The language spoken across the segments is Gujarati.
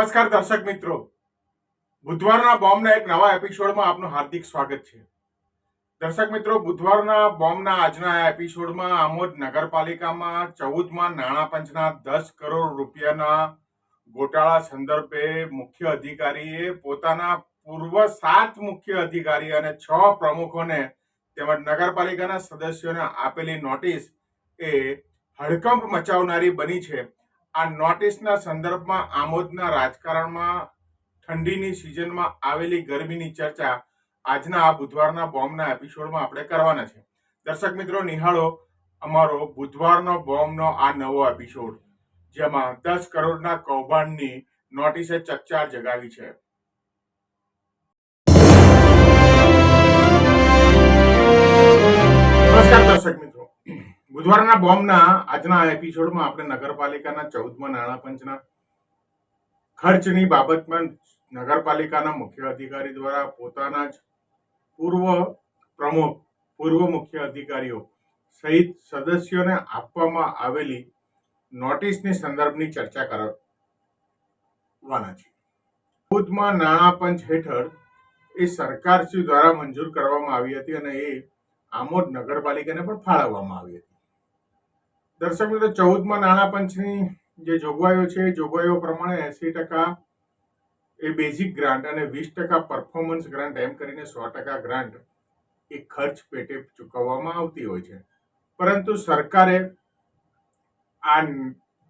નમસ્કાર દર્શક મિત્રો. બુધવારના બોમ્બના એક નવા એપિસોડમાં આપનું હાર્દિક સ્વાગત છે. દર્શક મિત્રો, બુધવારના બોમ્બના આજના એપિસોડમાં આમોદ નગરપાલિકામાં ચૌદમાં નાણાં પંચના દસ કરોડ રૂપિયાના ગોટાળા સંદર્ભે મુખ્ય અધિકારીએ પોતાના પૂર્વ સાત મુખ્ય અધિકારી અને છ પ્રમુખોને તેમજ નગરપાલિકાના સદસ્યોને આપેલી નોટિસ એ હડકંપ મચાવનારી બની છે. આ નોટિસના સંદર્ભમાં આમોદના રાજકારણમાં ઠંડીની સિઝનમાં આવેલી ગરમીની ચર્ચા આજના આ બુધવારના બોમ્બના એપિસોડમાં આપણે કરવાના છે. દર્શક મિત્રો, નિહાળો અમારો બુધવારનો બોમ્બનો આ નવો એપિસોડ, જેમાં દસ કરોડના કૌભાંડની નોટિસે ચકચાર જગાવી છે. નમસ્કાર દર્શક મિત્રો. બુધવારના બોમ્બના આજના એપિસોડમાં આપણે નગરપાલિકાના ચૌદમા નાણાં પંચના ખર્ચની બાબતમાં નગરપાલિકાના મુખ્ય અધિકારી દ્વારા પોતાના જ પૂર્વ પ્રમુખ પૂર્વ મુખ્ય અધિકારીઓ સહિત સદસ્યોને આપવામાં આવેલી નોટિસની સંદર્ભની ચર્ચા કરવાના છે ચૌદમાં નાણાં પંચ હેઠળ એ સરકારશ્રી દ્વારા મંજૂર કરવામાં આવી હતી અને એ આમોદ નગરપાલિકાને પણ ફાળવવામાં આવી હતી. દર્શક મિત્રો, ચૌદમાં નાણાં પંચની જે જોગવાઈઓ છે જોગવાઈઓ પ્રમાણે એસી ટકા એ બેઝિક ગ્રાન્ટ અને વીસ ટકા પરફોર્મન્સ ગ્રાન્ટ એમ કરીને સો ટકા ગ્રાન્ટ એ ખર્ચ પેટે ચૂકવવામાં આવતી હોય છે. પરંતુ સરકારે આ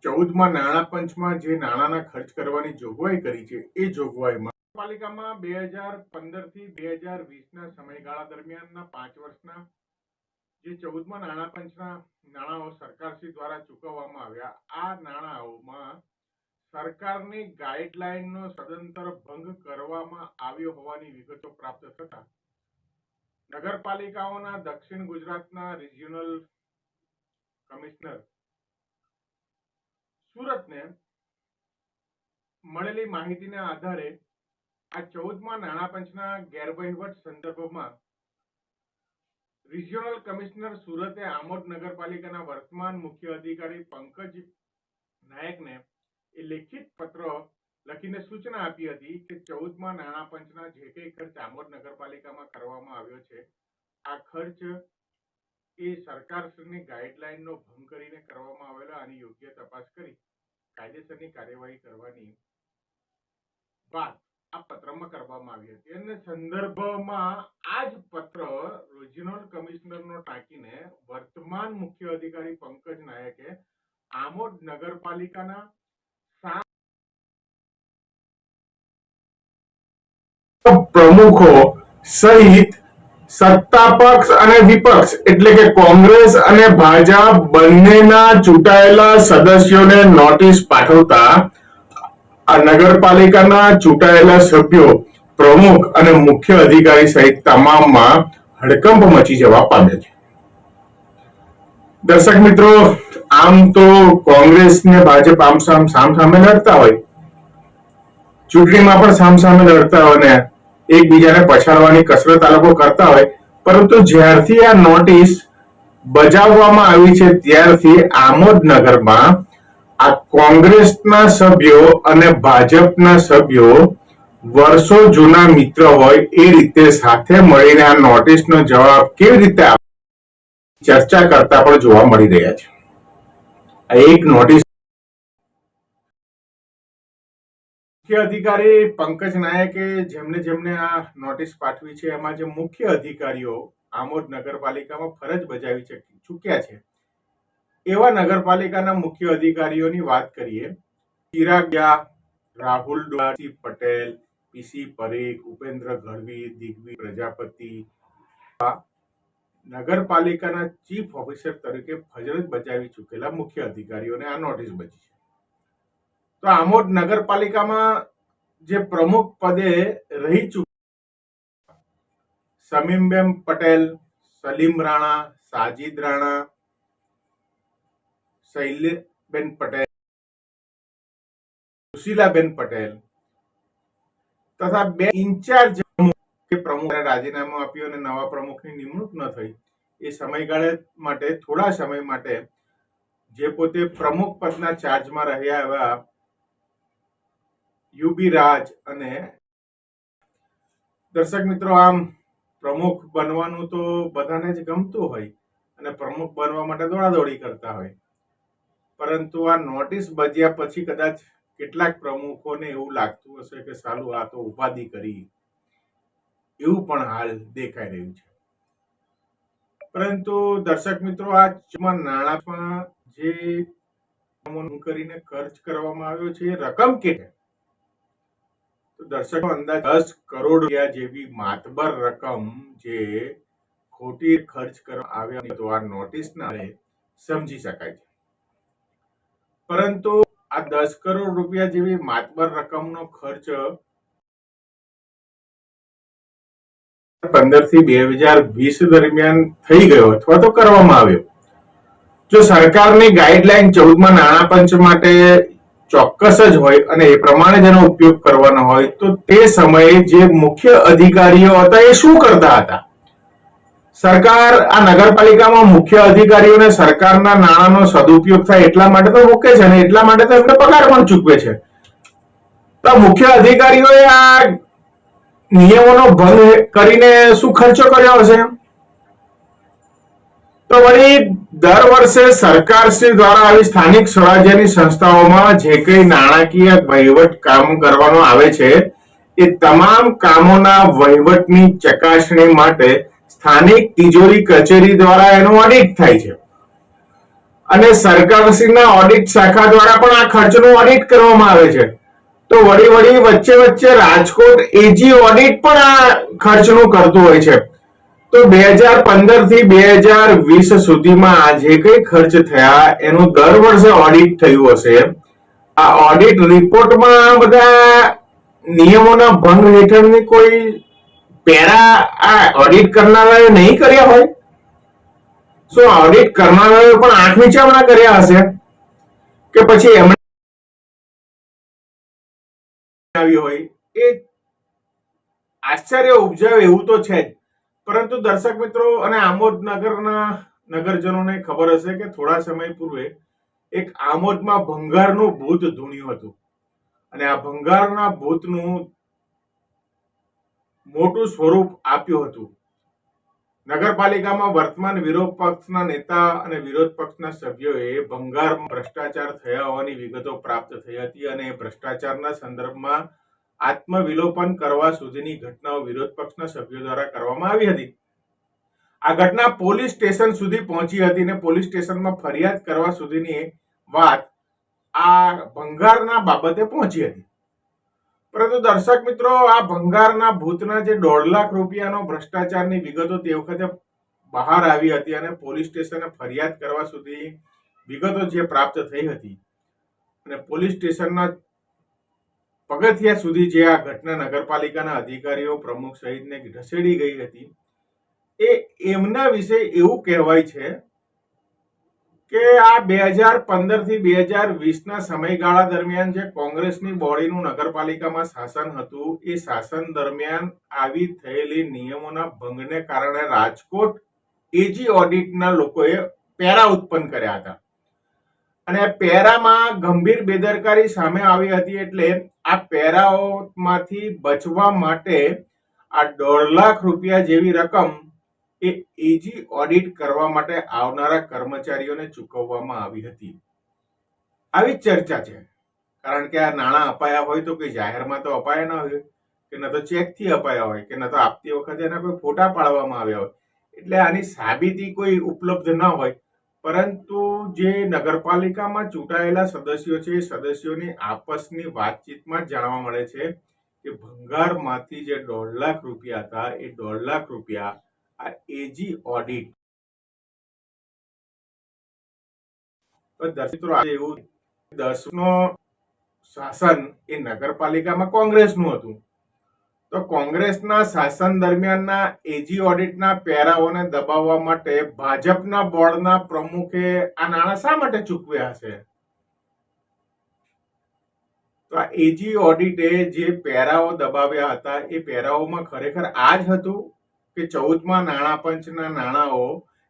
ચૌદમાં નાણાં પંચમાં જે નાણાંના ખર્ચ કરવાની જોગવાઈ કરી છે, એ જોગવાઈમાં પાલિકામાં બે હજાર પંદરથી બે હજાર વીસના સમયગાળા દરમિયાનના પાંચ વર્ષના જે ચૌદમાં નાણાં પંચના નાણાંઓ સરકારશ્રી દ્વારા ચૂકવવામાં આવ્યા, આ નાણાંઓમાં સરકારની ગાઈડલાઈનનો સદંતર ભંગ કરવામાં આવ્યો હોવાની વિગતો પ્રાપ્ત થતા નગરપાલિકાઓના દક્ષિણ ગુજરાતના રિજિયોનલ કમિશનર સુરતને મળેલી માહિતીના આધારે આ ચૌદમાં નાણાં પંચના ગેરવહીવટ સંદર્ભમાં રિજિયોનલ કમિશનર સુરતે આમોદ નગરપાલિકાના વર્તમાન મુખ્ય અધિકારી પંકજ નાયકને એ લેખિત પત્ર લખીને સૂચના આપી હતી કે ચૌદમાં નાણાં પંચના જે કંઈ ખર્ચ આમોદ નગરપાલિકામાં કરવામાં આવ્યો છે, આ ખર્ચ એ સરકારશ્રીની ગાઈડલાઈનનો ભંગ કરીને કરવામાં આવેલો આની યોગ્ય તપાસ કરી કાયદેસરની કાર્યવાહી કરવાની વાત આ પત્રમાં કરવામાં આવી હતી. અને સંદર્ભમાં આ જ પત્ર રિજિયોનલ કમિશનરનો ટાંકીને વર્તમાન મુખ્ય અધિકારી પંકજ નાયકે આમોદ નગરપાલિકાના પ્રમુખો સહિત સત્તા પક્ષ અને વિપક્ષ, એટલે કે કોંગ્રેસ અને ભાજપ બંનેના ચૂંટાયેલા સદસ્યોને નોટિસ પાઠવતા આ નગરપાલિકાના ચૂંટાયેલા સભ્યો, પ્રમુખ અને મુખ્ય અધિકારી સહિત તમામમાં હડકંપ મચી જવા પામે છે. દર્શક મિત્રો, આમ તો કોંગ્રેસ ને ભાજપ આમ સામ સામ લડતા હોય. ચૂંટણીમાં પણ સામ સામે લડતા હોય ને એકબીજાને પછાડવાની કસરત આ લોકો કરતા હોય. પરંતુ જ્યારથી આ નોટિસ બજાવવામાં આવી છે, ત્યારથી આમોદ નગરમાં આ કોંગ્રેસના સભ્યો અને ભાજપના સભ્યો વર્ષો જૂના મિત્ર હોય એ રીતે સાથે મળીને આ નોટિસનો જવાબ કેવી રીતે ચર્ચા કરતા પણ જોવા મળી રહ્યા છે. આ એક નોટિસ મુખ્ય અધિકારી પંકજ નાયકે જેમને જેમને આ નોટિસ પાઠવી છે, એમાં જે મુખ્ય અધિકારીઓ આમોદ નગરપાલિકામાં ફરજ બજાવી ચૂક્યા છે. એવા નગરપાલિકાના મુખ્ય અધિકારીઓની વાત કરીએ. ચિરાગ રાહુલ ડોસી પટેલ પીસી પરેખ, ઉપેન્દ્ર ગઢવી, દિગ્વી પ્રજાપતિ. નગરપાલિકાના ચીફ ઓફિસર તરીકે ફજરત બજાવી ચૂકેલા મુખ્ય અધિકારીઓને આ નોટિસ બચી છે. તો આમોદ નગરપાલિકામાં જે પ્રમુખ પદે રહી ચૂક્યા સમીમબેન પટેલ, સલીમ રાણા, સાજીદ રાણા શૈલેબેન પટેલ સુશીલાબેન પટેલ તથા બે ઇન્ચાર્જ પ્રમુખ રાજીનામું આપ્યું અને નવા પ્રમુખની નિમણૂક ન થઈ. એ સમયગાળા માટે, થોડા સમય માટે જે પોતે પ્રમુખ પદના ચાર્જમાં રહ્યા એવા યુબી રાજ અને દર્શક મિત્રો, આમ પ્રમુખ બનવાનું તો બધાને જ ગમતું હોય અને પ્રમુખ બનવા માટે દોડાદોડી કરતા હોય. પરંતુ આ નોટિસ બજ્યા પછી કદાચ કેટલાક પ્રમુખોને એવું લાગતું હશે કે સાલું આ તો ઉપાધિ કરી એવું પણ હાલ દેખાઈ રહ્યું છે. પરંતુ દર્શક મિત્રો, આ નાણાં જે કરીને ખર્ચ કરવામાં આવ્યો છે રકમ કેટલી તો દર્શકો, અંદાજ દસ કરોડ રૂપિયા જેવી માતબર રકમ જે ખોટી ખર્ચ કરવામાં આવ્યા તો આ નોટિસના આધારે સમજી શકાય છે. પરંતુ આ દસ કરોડ રૂપિયા જેવી માતબર રકમનો ખર્ચ પંદરથી બે હજાર વીસ દરમિયાન થઈ ગયો અથવા તો કરવામાં આવ્યો. જો સરકારની ગાઈડલાઈન ચૌદમાં નાણાં પંચ માટે ચોક્કસ જ હોય અને એ પ્રમાણે જેનો ઉપયોગ કરવાનો હોય, તો તે સમયે જે મુખ્ય અધિકારીઓ હતા એ શું કરતા હતા? સરકાર આ નગરપાલિકામાં મુખ્ય અધિકારીઓને સરકારના નાણાંનો સદુપયોગ થાય એટલા માટે તો મૂકે છે અને એટલા માટે તો એમને પગાર પણ ચૂકવે છે. તો મુખ્ય અધિકારીઓએ આ નિયમોનો ભંગ કરીને શું ખર્ચો કર્યો હશે? તો વળી દર વર્ષે સરકાર શ્રી દ્વારા આવી સ્થાનિક સ્વરાજ્યની સંસ્થાઓમાં જે કંઈ નાણાકીય વહીવટ કામ કરવાનો આવે છે, એ તમામ કામોના વહીવટની ચકાસણી માટે સ્થાનિક તિજોરી કચેરી દ્વારા એનું ઓડિટ થાય છે. અને સરકારશ્રીના ઓડિટ શાખા દ્વારા પણ આ ખર્ચનું ઓડિટ કરવામાં આવે છે. તો વળી વળી વચ્ચે વચ્ચે રાજકોટ એજી ઓડિટ પણ આ ખર્ચનું કરતું હોય છે. તો બે હજાર પંદરથી બે હજાર વીસ સુધીમાં આ જે કઈ ખર્ચ થયા એનું દર વર્ષે ઓડિટ થયું હશે. આ ઓડિટ રિપોર્ટમાં બધા નિયમોના ભંગ હેઠળની કોઈ પેરા આ ઓડિટ કરનારાએ નહીં કર્યા હોય? શું ઓડિટ કરનારાએ પણ આંખ નીચામણા કર્યા હશે? કે પછી એમણે હોય? એ આશ્ચર્ય ઉપજાવે એવું તો છે જ. પરંતુ દર્શક મિત્રો અને આમોદ નગરના નગરજનોને ખબર હશે કે થોડા સમય પૂર્વે એક આમોદમાં ભંગારનું ભૂત ધૂણ્યું હતું. અને આ ભંગારના ભૂતનું મોટું સ્વરૂપ આપ્યું હતું. નગરપાલિકામાં વર્તમાન વિરોધ પક્ષના નેતા અને વિરોધ પક્ષના સભ્યોએ ભંગાર ભ્રષ્ટાચાર થયા હોવાની વિગતો પ્રાપ્ત થઈ હતી અને ભ્રષ્ટાચારના સંદર્ભમાં આત્મવિલોપન કરવા સુધીની ઘટનાઓ વિરોધ પક્ષના સભ્યો દ્વારા કરવામાં આવી હતી. આ ઘટના પોલીસ સ્ટેશન સુધી પહોંચી હતી અને પોલીસ સ્ટેશનમાં ફરિયાદ કરવા સુધીની વાત આ ભંગારના બાબતે પહોંચી હતી. પરંતુ દર્શક મિત્રો, આ ભંગારના ભૂતના જે દોઢ લાખ રૂપિયાનો ભ્રષ્ટાચારની વિગતો તે વખતે બહાર આવી હતી અને પોલીસ સ્ટેશને ફરિયાદ કરવા સુધી વિગતો જે પ્રાપ્ત થઈ હતી અને પોલીસ સ્ટેશનના પગથિયા સુધી જે આ ઘટના નગરપાલિકાના અધિકારીઓ, પ્રમુખ સહિતને ઢસેડી ગઈ હતી, એ એમના વિશે એવું કહેવાય છે કે આ બે હજાર પંદરથી બે હજાર વીસના સમયગાળા દરમિયાન જે કોંગ્રેસની બોડીનું નગરપાલિકામાં શાસન હતું, એ શાસન દરમિયાન આવી થયેલી નિયમોના ભંગને કારણે રાજકોટ એજી ઓડિટના લોકોએ પેરા ઉત્પન્ન કર્યા હતા. અને પેરામાં ગંભીર બેદરકારી સામે આવી હતી એટલે આ પેરાઓમાંથી બચવા માટે આ દોઢ લાખ રૂપિયા જેવી રકમ એ એજી ઓડિટ કરવા માટે આવનારા કર્મચારીઓને ચૂકવવામાં આવી હતી. આવી જ ચર્ચા છે. કારણ કે આ નાણાં અપાયા હોય તો કે જાહેરમાં તો અપાયા ના હોય. કે ન તો ચેકથી અપાયા હોય, કે ન તો આપતી વખતે એના કોઈ ફોટા પાડવામાં આવ્યા હોય. એટલે આની સાબિતી કોઈ ઉપલબ્ધ ન હોય. પરંતુ જે નગરપાલિકામાં ચૂંટાયેલા સદસ્યો છે, એ સદસ્યોની આપસની વાતચીતમાં જાણવા મળે છે કે ભંગારમાંથી જે દોઢ લાખ રૂપિયા હતા, એ દોઢ લાખ રૂપિયા આ એજી ઓડિટ તો દર્શક, આજે એવું દસનો શાસન એ નગરપાલિકામાં કોંગ્રેસનું હતું. તો કોંગ્રેસના શાસન દરમિયાનના એજી ઓડિટના પેરાઓને દબાવવા માટે ભાજપના બોર્ડના પ્રમુખે આ નાણાં શા માટે ચૂકવ્યા હશે? તો આ એજી ઓડિટે જે પેરાઓ દબાવ્યા હતા, એ પેરાઓમાં ખરેખર આ જ હતું કે ચૌદમાં નાણાં પંચના નાણાંઓ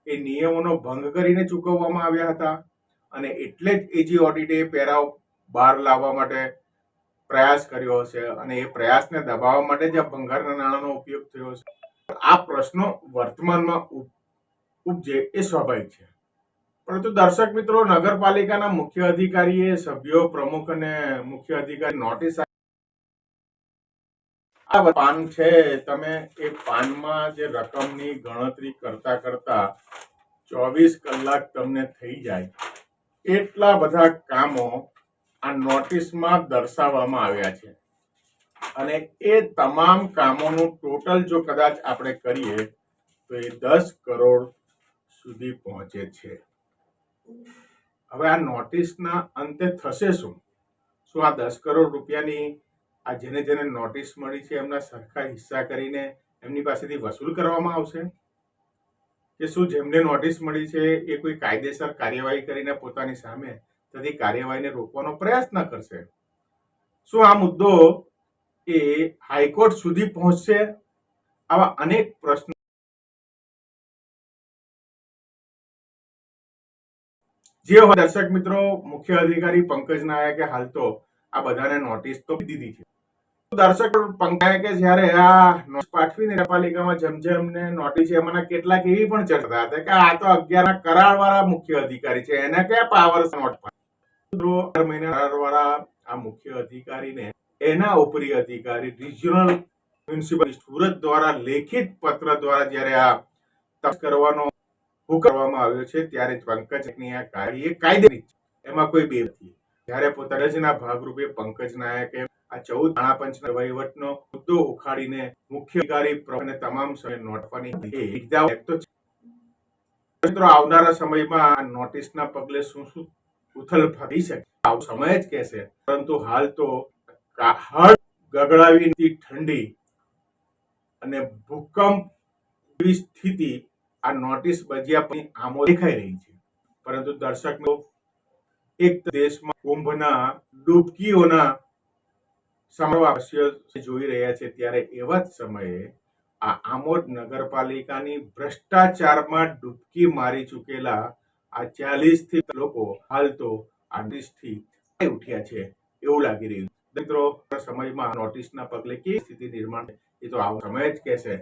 એ નિયમોનો ભંગ કરીને ચૂકવવામાં આવ્યા હતા. અને એટલે જ એજી ઓડિટે પેરાઓ બહાર લાવવા માટે પ્રયાસ કર્યો હશે અને એ પ્રયાસને દબાવવા માટે જ આ ભંગારના નાણાંનો ઉપયોગ થયો છે આ પ્રશ્નો વર્તમાનમાં ઉપજે એ સ્વાભાવિક છે. પરંતુ દર્શક મિત્રો, નગરપાલિકાના મુખ્ય અધિકારીએ, સભ્યો, પ્રમુખ અને મુખ્ય અધિકારી નોટિસ આ પાન છે, તમે એ પાનમાં જે રકમની ગણતરી કરતા કરતા ચોવીસ કલાક તમને થઈ જાય. એટલા બધા કામો આ નોટિસમાં દર્શાવવામાં આવ્યા છે. અને એ તમામ કામોનું ટોટલ જો કદાચ આપણે કરીએ, તો એ દસ કરોડ સુધી પહોંચે છે. હવે આ નોટિસના અંતે થશે શું? શું આ દસ કરોડ રૂપિયાની આ જેને જેને નોટિસ મળી છે, એમના સરખા હિસ્સા કરીને એમની પાસેથી વસૂલ કરવામાં આવશે? કે શું જેમને નોટિસ મળી છે, એ કોઈ કાયદેસર કાર્યવાહી કરીને પોતાની સામે થતી કાર્યવાહીને રોકવાનો પ્રયાસ ન કરશે? શું આ મુદ્દો એ હાઈકોર્ટ સુધી પહોંચશે? આવા અનેક પ્રશ્નો જે દર્શક મિત્રો, મુખ્ય અધિકારી પંકજ નાયકે હાલ તો આ બધાને નોટિસ તો દીધી છે. દર્શક પંકજ જ્યારે આ પાઠવી નગરપાલિકામાં જેમ જેમ ને નોટિસ એમાંના કેટલાક એવી પણ ચર્ચા હતા કે આ તો અગિયાર કરાર વાળા મુખ્ય અધિકારી છે. એને કયા પાવર વાળા આ મુખ્ય અધિકારીને એના ઉપરી અધિકારી રિજિયોનલ મ્યુનિસિપલ સુરત દ્વારા લેખિત પત્ર દ્વારા જ્યારે આ તપાસ કરવાનો હુકમ કરવામાં આવ્યો છે, ત્યારે પંકજની આ કાર્ય કાયદેની એમાં કોઈ બે નથી. જ્યારે પોતાના ભાગરૂપે પંકજ નાયકે આ ચૌદ નાણાપંચના વહીવટનો મુદ્દો ઉખાડીને મુખ્ય અધિકારી પ્રમુખને તમામ સમય નોટવાની. મિત્રો, આવનારા સમયમાં આ નોટિસના પગલે શું શું ઉથલ ફરી શકે? આવો સમય જ કહેશે. પરંતુ હાલ તો હળ ગગડાવી ઠંડી અને ભૂકંપ સ્થિતિ આ નોટિસ બજ્યા પછી આમો દેખાઈ રહી છે. પરંતુ દર્શક એક દેશમાં કુંભના ડૂબકીઓના સમાવેશ જોઈ રહ્યા છે. ત્યારે એવા જ સમયે આ આમોદ નગરપાલિકાની ભ્રષ્ટાચારમાં ડૂબકી મારી ચૂકેલા આ ચાલીસથી લોકો હાલ તો આ થી ઉઠ્યા છે એવું લાગી રહ્યું મિત્રો, સમયમાં નોટિસના પગલે કેવી સ્થિતિ નિર્માણ એ તો આવો સમય જ કહેશે.